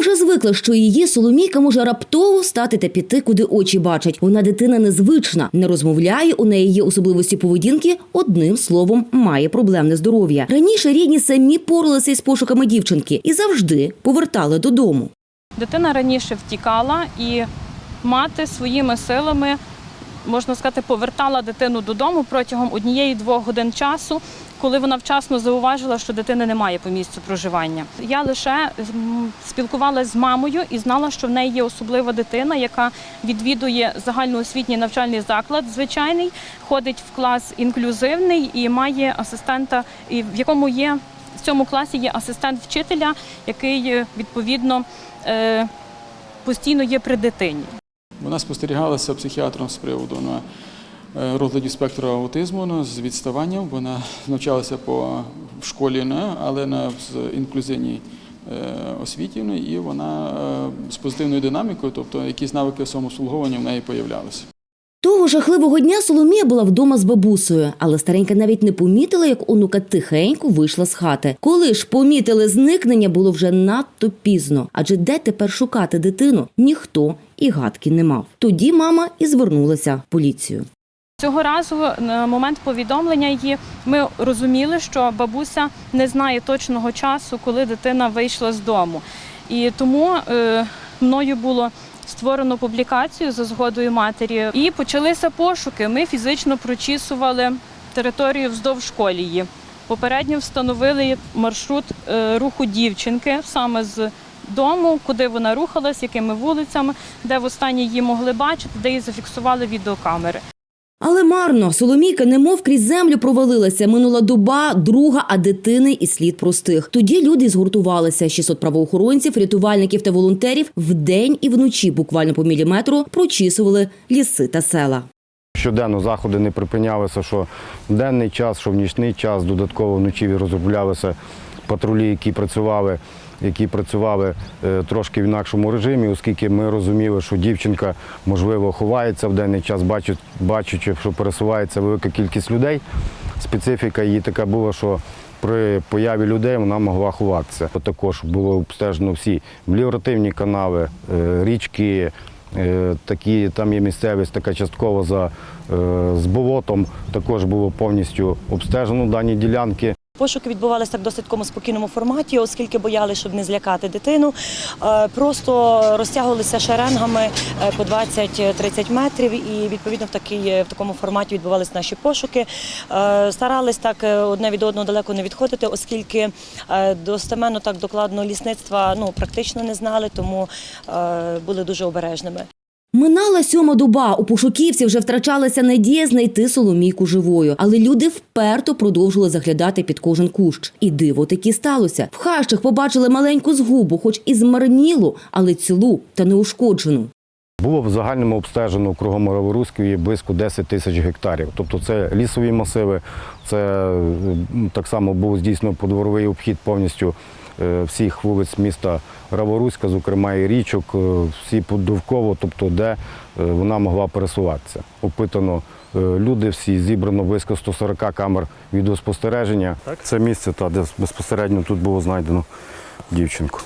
вже звикла, що її Соломійка може раптово стати та піти, куди очі бачать. Вона дитина незвична, не розмовляє, у неї є особливості поведінки. Одним словом, має проблемне здоров'я. Раніше рідні самі поралися із пошуками дівчинки і завжди повертали додому. Дитина раніше втікала, і мати своїми силами, можна сказати, повертала дитину додому протягом однієї-двох годин часу, коли вона вчасно зауважила, що дитини немає по місцю проживання. Я лише спілкувалася з мамою і знала, що в неї є особлива дитина, яка відвідує загальноосвітній навчальний заклад, звичайний, ходить в клас інклюзивний і має асистента, в якому є в цьому класі є асистент вчителя, який е, відповідно е, постійно є при дитині. Вона спостерігалася психіатром з приводу на е, розладів спектру аутизму ну, з відставанням. Вона навчалася по в школі, ну, але на інклюзивній е, освіті, ну, і вона е, з позитивною динамікою, тобто якісь навики самообслуговування в неї появлялися. Того жахливого дня Соломія була вдома з бабусею, але старенька навіть не помітила, як онука тихенько вийшла з хати. Коли ж помітили зникнення, було вже надто пізно. Адже де тепер шукати дитину, ніхто і гадки не мав. Тоді мама і звернулася в поліцію. Цього разу на момент повідомлення її ми розуміли, що бабуся не знає точного часу, коли дитина вийшла з дому. І тому е, мною було створено публікацію за згодою матері. І почалися пошуки. Ми фізично прочісували територію вздовж колії. Попередньо встановили маршрут е, руху дівчинки саме з дому, куди вона рухалась, якими вулицями, де востаннє її могли бачити, де її зафіксували відеокамери. Але марно Соломійка немов крізь землю провалилася. Минула доба, друга, а дитини і слід простих. Тоді люди згуртувалися. 600 правоохоронців, рятувальників та волонтерів вдень і вночі, буквально по міліметру, прочісували ліси та села. Щоденно заходи не припинялися, що в денний час, що в нічний час, додатково вночі розроблялися патрулі, які працювали, які працювали е, трошки в інакшому режимі, оскільки ми розуміли, що дівчинка, можливо, ховається в денний час, бачачи, що пересувається велика кількість людей. Специфіка її така була, що при появі людей вона могла ховатися. Також було обстежено всі меліоративні канави, е, річки, Е, Такі там є місцевість, така частково за з болотом. Також було повністю обстежено дані ділянки. Пошуки відбувалися в досить такому спокійному форматі, оскільки боялися, щоб не злякати дитину. Е, Просто розтягувалися шеренгами е, по 20-30 метрів, і відповідно в такій в такому форматі відбувалися наші пошуки. Е, Старались так одне від одного далеко не відходити, оскільки достеменно так докладно лісництва ну практично не знали, тому були дуже обережними. Минала сьома доба. У пошуківців вже втрачалася надія знайти Соломійку живою, але люди вперто продовжували заглядати під кожен кущ. І диво таки сталося. В хащах побачили маленьку згубу, хоч і змарнілу, але цілу та неушкоджену. Було в загальному обстежено кругом Раворуської близько 10 тисяч гектарів. Тобто це лісові масиви, це так само був здійснено подворовий обхід повністю е, всіх вулиць міста Раворуська, зокрема і річок, е, всі довкола, тобто де е, вона могла пересуватися. Опитано люди, всі зібрано близько 140 камер відеоспостереження. Це місце, та, де безпосередньо тут було знайдено дівчинку.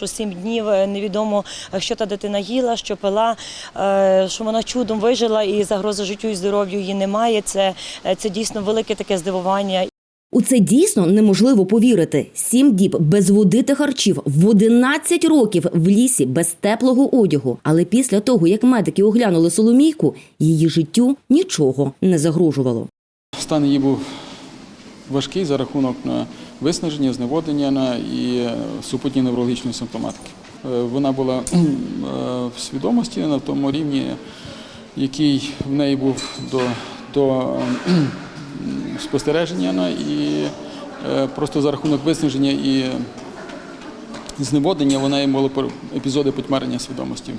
Що сім днів е, невідомо, е, що та дитина їла, що пила, е, що вона чудом вижила і загрози життю і здоров'ю її немає. Це, це дійсно велике таке здивування. У це дійсно неможливо повірити. Сім діб без води та харчів, в 11 років в лісі без теплого одягу. Але після того, як медики оглянули Соломійку, її життю нічого не загрожувало. Стан її був важкий за рахунок на виснаження, зневоднення і е, супутні неврологічної симптоматики. Е, Вона була е, в свідомості на тому рівні, який в неї був до, до спостереження і просто за рахунок виснаження і зневоднення вона мала епізоди потьмарення свідомості.